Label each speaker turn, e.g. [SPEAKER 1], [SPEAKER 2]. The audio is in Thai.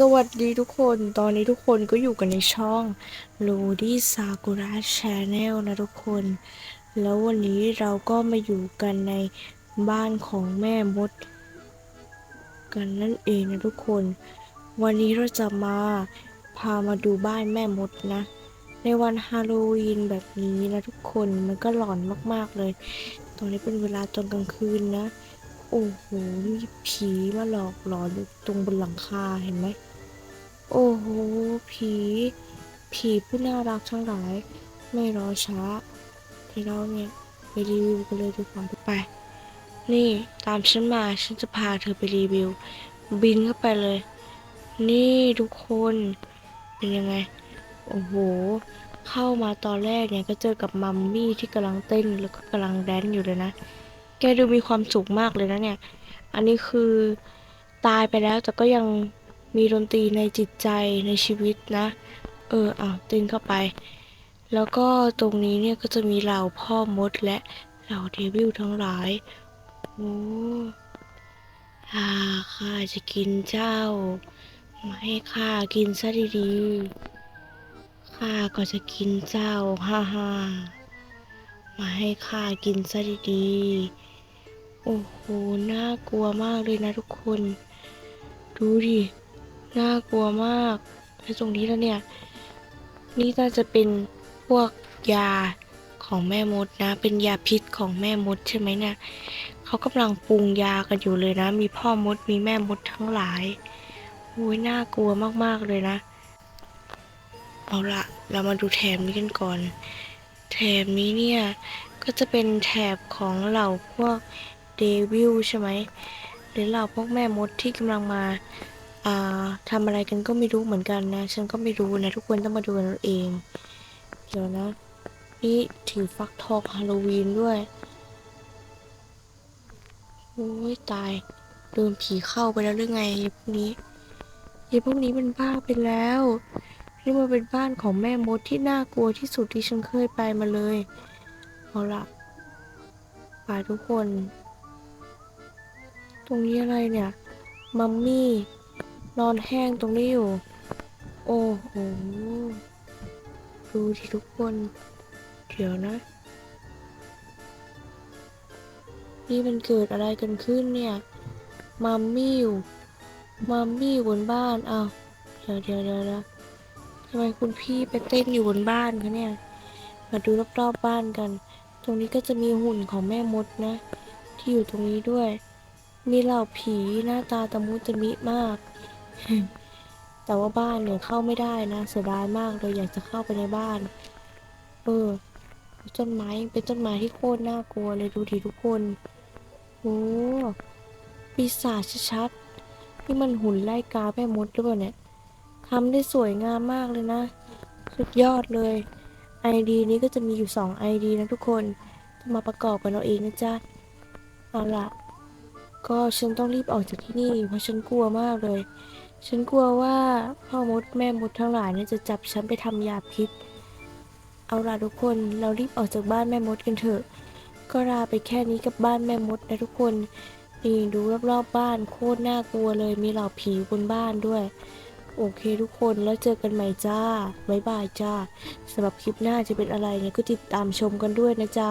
[SPEAKER 1] สวัสดีทุกคน ตอนนี้ทุกคนก็อยู่กันในช่อง l u d y Sakura Channel นะทุกคน แล้ววันนี้เราก็มาอยู่กันในบ้านของแม่มด กันนั่นเองนะทุกคน วันนี้เราจะมาพามาดูบ้านแม่มดนะ ในวันฮาโลวีนแบบนี้นะทุกคน มันก็หลอนมากๆเลย ตอนนี้เป็นเวลาตอนกลางคืนนะ โอ้โหมีผีมาหลอกหลอนอยู่ตรงบนหลังคาเห็นไหม โอ้โห ผี ผีผู้น่ารักทั้งหลาย ไม่รอช้าที่เราเนี่ยไปรีวิวกันเลยดีกว่าไป นี่ตามฉันมาฉันจะพาเธอไปรีวิว บินเข้าไปเลย นี่ทุกคนเป็นยังไง โอ้โห เข้ามาตอนแรกเนี่ยก็เจอกับมัมมี่ที่กำลังเต้นแล้วก็กำลังแดนอยู่เลยนะ แกดูมีความสุขมากเลยนะเนี่ย อันนี้คือตายไปแล้วแต่ก็ยังมีดนตรีในจิตใจในชีวิตนะ เอออะเต้นเข้าไป แล้วก็ตรงนี้เนี่ยก็จะมีเหล่าพ่อมดและเหล่าเดวิลทั้งหลาย โอ้อาข้าจะกินเจ้า มาให้ข้ากินซะดีๆ ข้าก็จะกินเจ้า ฮ่าฮ่า มาให้ข้ากินซะดีๆ โอ้โห น่ากลัวมากเลยนะทุกคน ดูดิ น่ากลัวมากแล้วตรงนี้แล้วเนี่ย นี่น่าจะเป็นพวกยาของแม่มดนะ เป็นยาพิษของแม่มดใช่ไหมเนี่ยเขากำลังปรุงยากันอยู่เลยนะ มีพ่อมด มีแม่มดทั้งหลายโอ้ยน่ากลัวมากๆเลยนะ เอาละเรามาดูแถบนี้กันก่อน แถบนี้เนี่ย ก็จะเป็นแถบของเหล่าพวกเดวิลใช่ไหมหรือเหล่าพวกแม่มดที่กำลังมาอ่าทำอะไรกันก็ไม่รู้เหมือนกันนะ ฉันก็ไม่รู้นะ ทุกคนต้องมาดูกันเอาเอง เดี๋ยวนะ นี่ถือฟักทองฮาโลวีนด้วย โอ้ยตายโดนผีเข้าไปแล้วหรือไงไอ้พวกนี้ไอ้พวกนี้มันบ้าไปแล้ว นี่มันเป็นบ้านของแม่มดที่น่ากลัวที่สุดที่ฉันเคยไปมาเลยเอาละไปทุกคน ตรงนี้อะไรเนี่ย มัมมี่ นอนแห้งตรงนี้อยู่ โอ้โห ดูที่ทุกคน เดี๋ยวนะ นี่มันเกิดอะไรกันขึ้นเนี่ย มัมมี่อยู่ มัมมี่อยู่บนบ้านอ้าวเดี๋ยวเดี๋ยวเดี๋ยวำไมคุณพี่ไปเต้นอยู่บนบ้านคะเนี่ย มาดูรอบๆบบ้านกัน ตรงนี้ก็จะมีหุ่นของแม่มดนะ ที่อยู่ตรงนี้ด้วย มีเหล่าผีหน้าตาตะมุตะมิมาก แต่ว่าบ้านเนี่ยเข้าไม่ได้นะเสียดายมากเลยอยากจะเข้าไปในบ้าน เออต้นไม้เป็นต้นไม้ที่โคตรน่ากลัวเลยดูดิทุกคนโอ้ปีศาจชัดๆนี่มันหุ่นไล่กาแม่มดหรือเปล่าเนี่ย ทำได้สวยงามมากเลยนะ สุดยอดเลย ID นี้ก็จะมีอยู่ 2 ID นะทุกคนต้องมาประกอบกันเอาเองนะจ๊ะ เอาล่ะก็ฉันต้องรีบออกจากที่นี่เพราะฉันกลัวมากเลย ฉันกลัวว่าพ่อมดแม่มดทั้งหลายเนี่ยจะจับฉันไปทำยาพิษ เอาล่ะทุกคนเรารีบออกจากบ้านแม่มดกันเถอะ ก็ลาไปแค่นี้กับบ้านแม่มดนะทุกคนนี่ดูรอบๆบบ้านโคตรน่ากลัวเลยมีเหล่าผีบนบ้านด้วย โอเคทุกคนแล้วเจอกันใหม่จ้าบ๊ายบายจ้าสำหรับคลิปหน้าจะเป็นอะไรเนี่ยก็ติดตามชมกันด้วยนะจ๊ะ